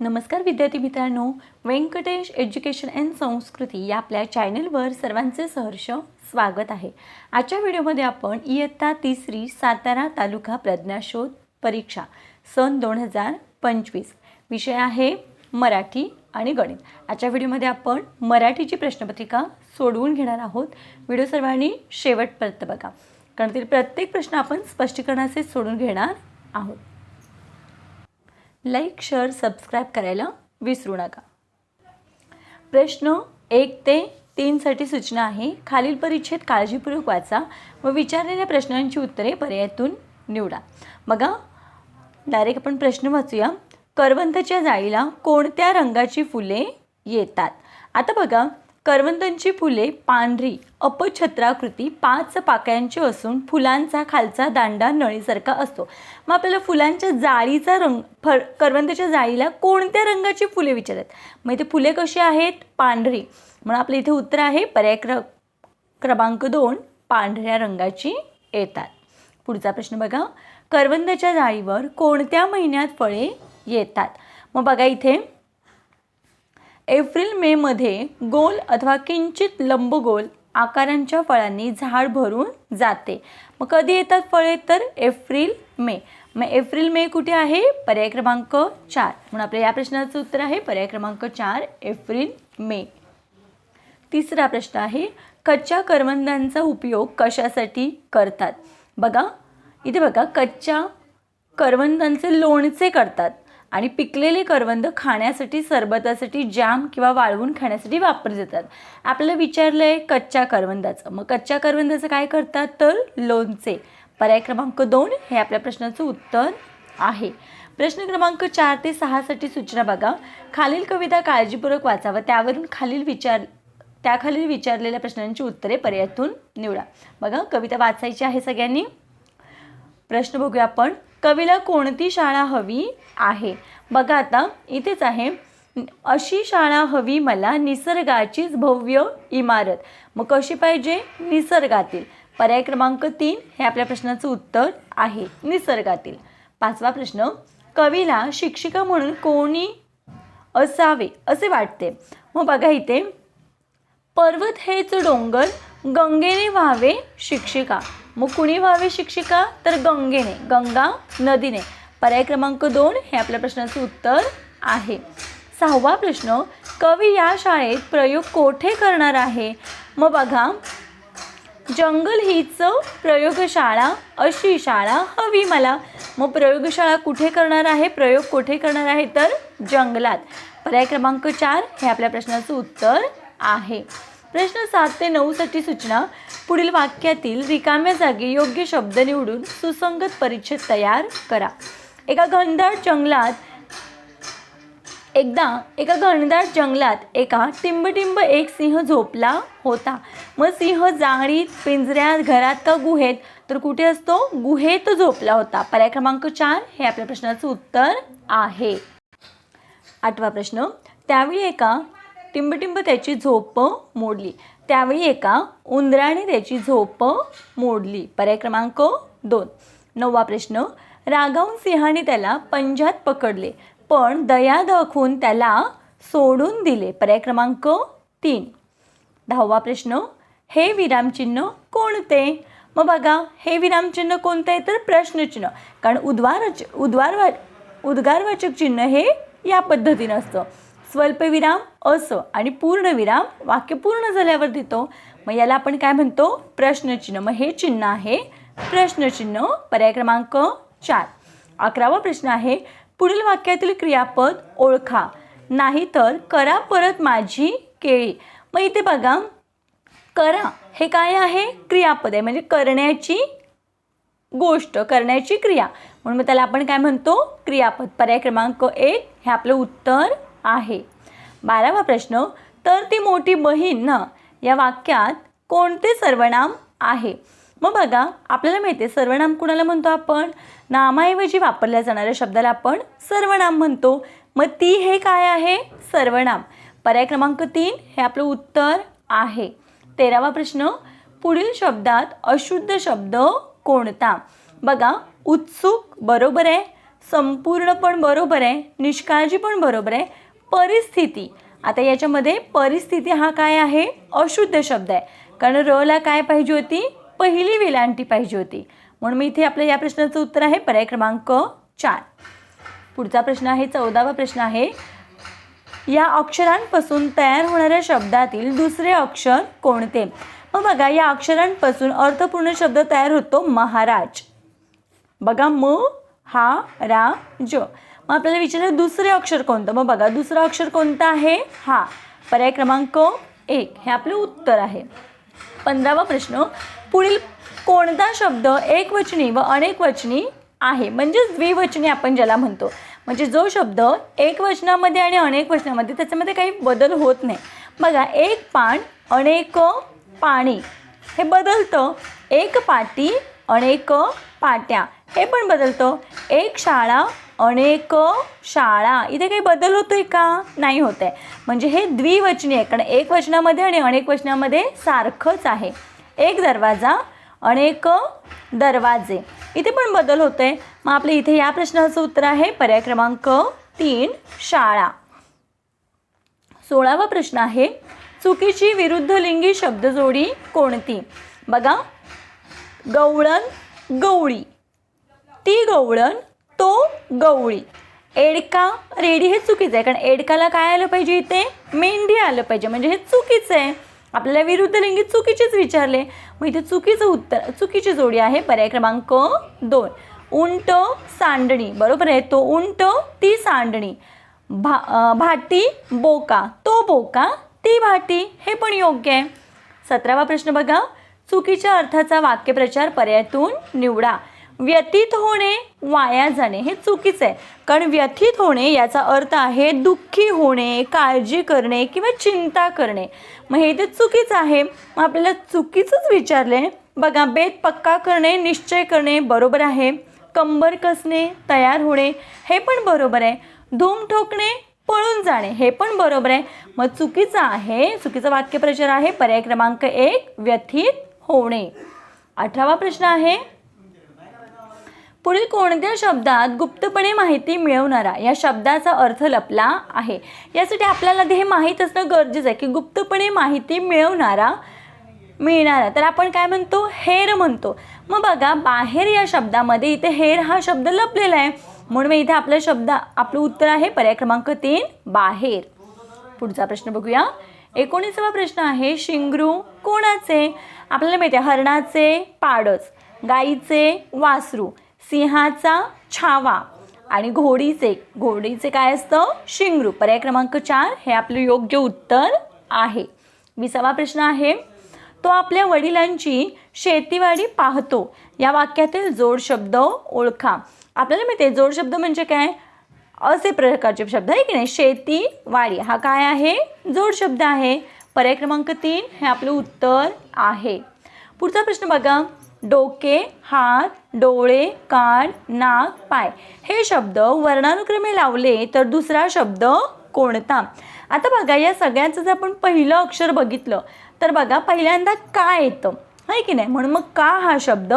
नमस्कार विद्यार्थी मित्रांनो. व्यंकटेश एज्युकेशन अँड संस्कृती या आपल्या चॅनलवर सर्वांचे सहर्ष स्वागत आहे. आजच्या व्हिडिओमध्ये आपण इयत्ता तिसरी सातारा तालुका प्रज्ञाशोध परीक्षा सन दोन हजार पंचवीस विषय आहे मराठी आणि गणित. आजच्या व्हिडिओमध्ये आपण मराठीची प्रश्नपत्रिका सोडवून घेणार आहोत. व्हिडिओ सर्वांनी शेवटपर्यंत बघा. कारण ते प्रत्येक प्रश्न आपण स्पष्टीकरणाचे सोडून घेणार आहोत. लाईक शेअर सबस्क्राईब करायला विसरू नका. प्रश्न एक ते तीनसाठी सूचना आहे. खालील परिच्छेद काळजीपूर्वक वाचा व विचारलेल्या प्रश्नांची उत्तरे पर्यायातून निवडा. बघा डायरेक्ट आपण प्रश्न वाचूया. करवंताच्या जाळीला कोणत्या रंगाची फुले येतात? आता बघा करवंदांची फुले पांढरी अपछत्राकृती पाच पाकळ्यांची असून फुलांचा खालचा दांडा नळीसारखा असतो. मग आपल्याला फुलांच्या जाळीचा रंग फर करवंदाच्या जाळीला कोणत्या रंगाची फुले विचारतात? मग इथे फुले कशी आहेत? पांढरी. म्हणून आपलं इथे उत्तर आहे पर्याय क्र क्रमांक दोन पांढऱ्या रंगाची येतात. पुढचा प्रश्न बघा. करवंदाच्या जाळीवर कोणत्या महिन्यात फळे येतात? मग बघा इथे एप्रिल मेमध्ये गोल अथवा किंचित लंबगोल आकारांच्या फळांनी झाड भरून जाते. मग कधी येतात फळे? तर एप्रिल मे. मग एप्रिल मे कुठे आहे? पर्याय क्रमांक चार. म्हणून आपल्या या प्रश्नाचं उत्तर आहे पर्याय क्रमांक चार एप्रिल मे. तिसरा प्रश्न आहे कच्च्या करवंदांचा उपयोग कशासाठी करतात? बघा इथे बघा कच्च्या करवंदांचे लोणचे करतात. आणि पिकलेले करवंद खाण्यासाठी सरबतासाठी जॅम किंवा वाळवून खाण्यासाठी वापरले जातात. आपल्याला विचारलं आहे कच्च्या करवंदाचं. मग कच्च्या करवंदाचं काय करतात? तर लोणचे. पर्याय क्रमांक दोन हे आपल्या प्रश्नाचं उत्तर आहे. प्रश्न क्रमांक चार ते सहासाठी सूचना बघा. खालील कविता काळजीपूर्वक वाचावं. त्यावरून खालील विचार त्याखालील विचारलेल्या प्रश्नांची उत्तरे पर्यायातून निवडा. बघा कविता वाचायची आहे सगळ्यांनी? प्रश्न बघूया आपण. कवीला कोणती शाळा हवी आहे? बघा आता इथेच आहे. अशी शाळा हवी मला निसर्गाचीच भव्य इमारत. मग कशी पाहिजे? निसर्गातील. पर्याय क्रमांक तीन हे आपल्या प्रश्नाचं उत्तर आहे. निसर्गातील. पाचवा प्रश्न कवीला शिक्षिका म्हणून कोणी असावे असे वाटते? मग बघा इथे. पर्वत हेच डोंगर गंगेने व्हावे शिक्षिका. मग कुणी व्हावे शिक्षिका? तर गंगेने गंगा नदीने. पर्याय क्रमांक दोन हे आपल्या प्रश्नाचं उत्तर आहे. सहावा प्रश्न कवी या शाळेत प्रयोग कोठे करणार आहे? मग बघा जंगल हीच प्रयोगशाळा अशी शाळा हवी मला. मग प्रयोगशाळा कुठे करणार आहे? प्रयोग कुठे करणार आहे? तर जंगलात. पर्याय क्रमांक चार हे आपल्या प्रश्नाचं उत्तर आहे. प्रश्न सात ते नऊसाठी सूचना. पुढील वाक्यातील रिकाम्या जागी योग्य शब्द निवडून सुसंगत परिच्छेद तयार करा. एका घनदाट जंगलात एकदा एका घनदाट जंगलात एका टिंबटिंब एक सिंह झोपला होता. मग सिंह जाळीत पिंजऱ्यात घरात का गुहेत? तर कुठे असतो? गुहेत झोपला होता. पर्याय क्रमांक चार हे आपल्या प्रश्नाचं उत्तर आहे. आठवा प्रश्न. त्यावेळी एका टिंबटिंब त्याची झोप मोडली. त्यावेळी एका उंदराने त्याची झोप मोडली. पर्याय क्रमांक दोन. नववा प्रश्न. रागावून सिंहाने त्याला पंजात पकडले पण दया दाखवून त्याला सोडून दिले. पर्याय क्रमांक तीन. दहावा प्रश्न. हे विरामचिन्ह कोणते? मग बघा हे विरामचिन्ह कोणतं आहे तर प्रश्नचिन्ह कारण उद्वारच उद्वार उद्गारवाचक चिन्ह हे या पद्धतीनं असतं. स्वल्पविराम असं आणि पूर्णविराम वाक्य पूर्ण झाल्यावर देतो. मग याला आपण काय म्हणतो? प्रश्नचिन्ह. मग हे चिन्ह आहे प्रश्नचिन्ह पर्याय क्रमांक चार. अकरावा प्रश्न आहे पुढील वाक्यातील क्रियापद ओळखा. नाहीतर करा परत माझी केळी. मग इथे बघा करा हे काय आहे? क्रियापद आहे. म्हणजे करण्याची गोष्ट करण्याची क्रिया. म्हणून मग त्याला आपण काय म्हणतो? क्रियापद. पर्याय क्रमांक एक. हे आपलं उत्तर आहे. बारावा प्रश्न तर ती मोठी बहीण ना या वाक्यात कोणते सर्वनाम आहे? मग बघा आपल्याला माहिती आहे सर्वनाम कुणाला म्हणतो आपण? नामाऐवजी वापरल्या जाणाऱ्या शब्दाला आपण सर्वनाम म्हणतो. मग ती हे काय आहे? सर्वनाम. पर्याय क्रमांक तीन हे आपलं उत्तर आहे. तेरावा प्रश्न पुढील शब्दात अशुद्ध शब्द कोणता? बघा उत्सुक बरोबर आहे संपूर्ण पण बरोबर आहे निष्काळजी पण बरोबर आहे परिस्थिती. आता याच्यामध्ये परिस्थिती हा काय आहे? अशुद्ध शब्द आहे. कारण र ला काय पाहिजे होती? पहिली वेलांटी पाहिजे होती. म्हणून मी इथे आपल्या या प्रश्नाचं उत्तर आहे. पर्याय क्रमांक चार. पुढचा प्रश्न आहे चौदावा प्रश्न आहे. या अक्षरांपासून तयार होणाऱ्या शब्दातील दुसरे अक्षर कोणते? मग बघा या अक्षरांपासून अर्थपूर्ण शब्द तयार होतो महाराज. बघा म हा रा ज. मग आपल्याला विचारलं दुसरे अक्षर कोणतं? मग बघा दुसरं अक्षर कोणतं आहे? हा पर्याय क्रमांक एक. हे आपलं उत्तर आहे. पंधरावा प्रश्न पुढील कोणता शब्द एकवचनी व अनेकवचनी आहे? म्हणजेच द्विवचनी आपण ज्याला म्हणतो. म्हणजे जो शब्द एक वचनामध्ये आणि अनेक वचनामध्ये त्याच्यामध्ये काही बदल होत नाही. बघा एक पान अनेक पाणी. हे बदलतं. एक पाटी अनेक पाट्या. हे पण बदलतं. एक शाळा अनेक शाळा इथे काही बदल होतोय का? नाही होत आहे म्हणजे हे द्विवचनी आहे कारण एक वचनामध्ये आणि अनेक वचनामध्ये सारखंच आहे. एक दरवाजा अनेक दरवाजे. इथे पण बदल होतोय. मग आपल्या इथे या प्रश्नाचं उत्तर आहे पर्याय क्रमांक तीन शाळा. सोळावा प्रश्न आहे चुकीची विरुद्ध लिंगी शब्दजोडी कोणती? बघा गवळण गवळी. ती गवळण तो गवळी. एडका रेडी हे चुकीचं आहे कारण एडकाला काय आलं पाहिजे इथे? मेंढी आलं पाहिजे. म्हणजे हे चुकीचं आहे. आपल्याला विरुद्ध लिंगी चुकीचेच विचारले. मग इथे चुकीचं उत्तर चुकीची जोडी आहे. पर्याय क्रमांक दोन. उंट सांडणी. बरोबर आहे? तो उंट ती सांडणी. भा भाटी बोका. तो बोका ती भाटी. हे पण योग्य आहे. सतरावा प्रश्न बघा. चुकीच्या अर्थाचा वाक्यप्रचार पर्यायातून निवडा. व्यतीत होणे वाया जाणे हे चुकीचं आहे. कारण व्यथित होणे याचा अर्थ आहे दुःखी होणे काळजी करणे किंवा चिंता करणे. मग हे ते चुकीचं आहे. मग आपल्याला चुकीचंच विचारले बघा बेत पक्का करणे निश्चय करणे बरोबर आहे. कंबर कसणे तयार होणे हे पण बरोबर आहे. धूम ठोकणे पळून जाणे हे पण बरोबर आहे. मग चुकीचं आहे चुकीचा वाक्यप्रचार आहे. पर्याय क्रमांक एक व्यथित होणे. अठरावा प्रश्न आहे. पुढील कोणत्या शब्दात गुप्तपणे माहिती मिळवणारा या शब्दाचा अर्थ लपला आहे? यासाठी आपल्याला हे माहीत असणं गरजेचं आहे की गुप्तपणे माहिती मिळवणारा मिळणारा. तर आपण काय म्हणतो? हेर म्हणतो. मग बघा बाहेर या शब्दामध्ये इथे हेर हा शब्द लपलेला आहे. म्हणून मग इथे आपला शब्द आपलं उत्तर आहे पर्याय क्रमांक तीन बाहेर. पुढचा प्रश्न बघूया. एकोणीसावा प्रश्न आहे शिंगरू कोणाचे? आपल्याला माहिती आहे हरणाचे पाडस. गाईचे वासरू. सिंहाचा छावा. आणि घोडीचे घोडीचे काय असतं? शिंगरू. पर्याय क्रमांक चार हे आपलं योग्य उत्तर आहे. विसावा प्रश्न आहे तो आपल्या वडिलांची शेतीवाडी पाहतो. या वाक्यातील जोड शब्द ओळखा. आपल्याला माहिती आहे जोड शब्द म्हणजे काय? असे प्रकारचे शब्द आहे की नाही? शेती वाडी हा काय आहे? जोड शब्द आहे. पर्याय क्रमांक तीन हे आपलं उत्तर आहे. पुढचा प्रश्न बघा. डोके हात डोळे कान नाक पाय. हे शब्द वर्णानुक्रमे लावले तर दुसरा शब्द कोणता? आता बघा या सगळ्यांचं जर आपण पहिलं अक्षर बघितलं तर बघा पहिल्यांदा का येतं? आहे की नाही? म्हणून मग का हा शब्द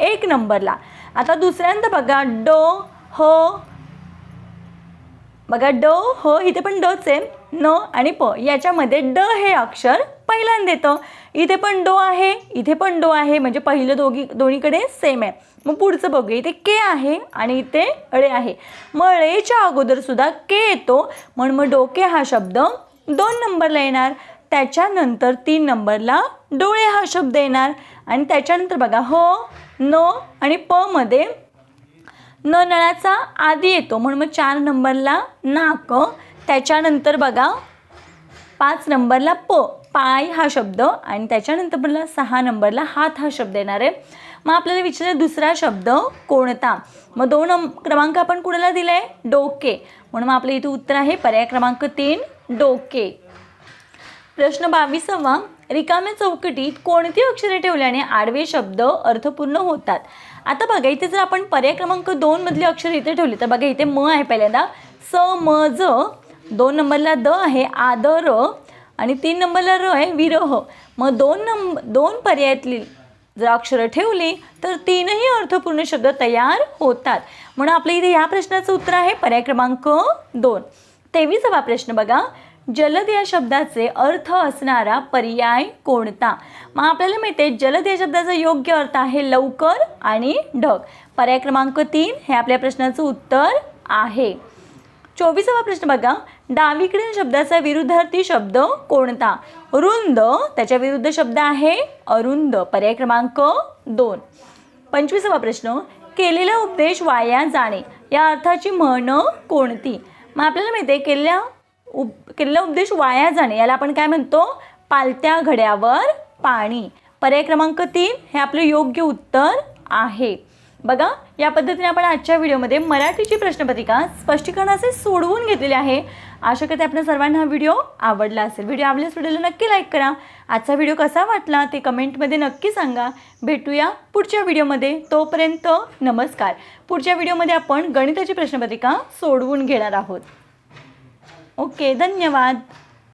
एक नंबरला? आता दुसऱ्यांदा बघा ड ह बघा ड ह इथे पण डच आहे. न आणि प. याच्यामध्ये ड हे अक्षर पहिल्यांदा येतं. इथे पण डो आहे इथे पण डो आहे म्हणजे पहिलं दोघी दोन्हीकडे सेम आहे. मग पुढचं बघूया. इथे के आहे आणि इथे अळे आहे. मग अळेच्या अगोदर सुद्धा के येतो. म्हणून मग डोके हा शब्द दोन नंबरला येणार. त्याच्यानंतर तीन नंबरला डोळे हा शब्द येणार. आणि त्याच्यानंतर बघा हो न आणि प मध्ये न नळाचा आधी येतो. म्हणून मग चार नंबरला नाक. त्याच्यानंतर बघा पाच नंबरला प पाय हा शब्द आणि त्याच्यानंतर मला सहा नंबरला हात हा शब्द येणार आहे. मग आपल्याला विचारलं दुसरा शब्द कोणता? मग दोन क्रमांक आपण कुणाला दिला आहे डोके. म्हणून मग आपलं इथे उत्तर आहे पर्याय क्रमांक तीन डोके. प्रश्न बावीसावा रिकाम्या चौकटीत कोणती अक्षरे ठेवल्याने आडवे शब्द अर्थपूर्ण होतात? आता बघा इथे जर आपण पर्याय क्रमांक दोन मधले अक्षर इथे ठेवले तर बघा इथे म आहे पहिल्यांदा. स म ज दोन नंबरला द आहे आदर आणि तीन नंबरला र आहे विरह. मग दोन नंब दोन पर्यायातली जर अक्षरं ठेवली तर तीनही अर्थपूर्ण शब्द तयार होतात. म्हणून आपल्या इथे या प्रश्नाचं उत्तर आहे पर्याय क्रमांक दोन. तेवीसावा प्रश्न बघा. जलद या शब्दाचे अर्थ असणारा पर्याय कोणता? मग आपल्याला माहिती जलद या शब्दाचा योग्य अर्थ आहे लवकर आणि ढग. पर्याय क्रमांक तीन हे आपल्या प्रश्नाचं उत्तर आहे. चोवीसावा प्रश्न बघा. डावीकडील शब्दाचा विरुद्धार्थी शब्द कोणता? रुंद. त्याच्या विरुद्ध शब्द आहे अरुंद. पर्याय क्रमांक दोन. पंचवीसावा प्रश्न. केलेला उपदेश वाया जाणे. या अर्थाची म्हण कोणती? मग आपल्याला माहिती आहे केलेल्या उप केलेला उपदेश वाया जाणे. याला आपण काय म्हणतो? पालत्या घड्यावर पाणी. पर्याय क्रमांक तीन. हे आपलं योग्य उत्तर आहे. बघा या पद्धतीने आपण आजच्या व्हिडिओमध्ये मराठीची प्रश्नपत्रिका स्पष्टीकरणाचे सोडवून घेतलेले आहे. आशा करते आपल्या सर्वांना हा व्हिडिओ आवडला असेल. व्हिडिओ आवडल्यास व्हिडिओला नक्की लाईक करा. आजचा व्हिडिओ कसा वाटला ते कमेंटमध्ये नक्की सांगा. भेटूया पुढच्या व्हिडिओमध्ये. तोपर्यंत नमस्कार. पुढच्या व्हिडिओमध्ये आपण गणिताची प्रश्नपत्रिका सोडवून घेणार आहोत. ओके धन्यवाद.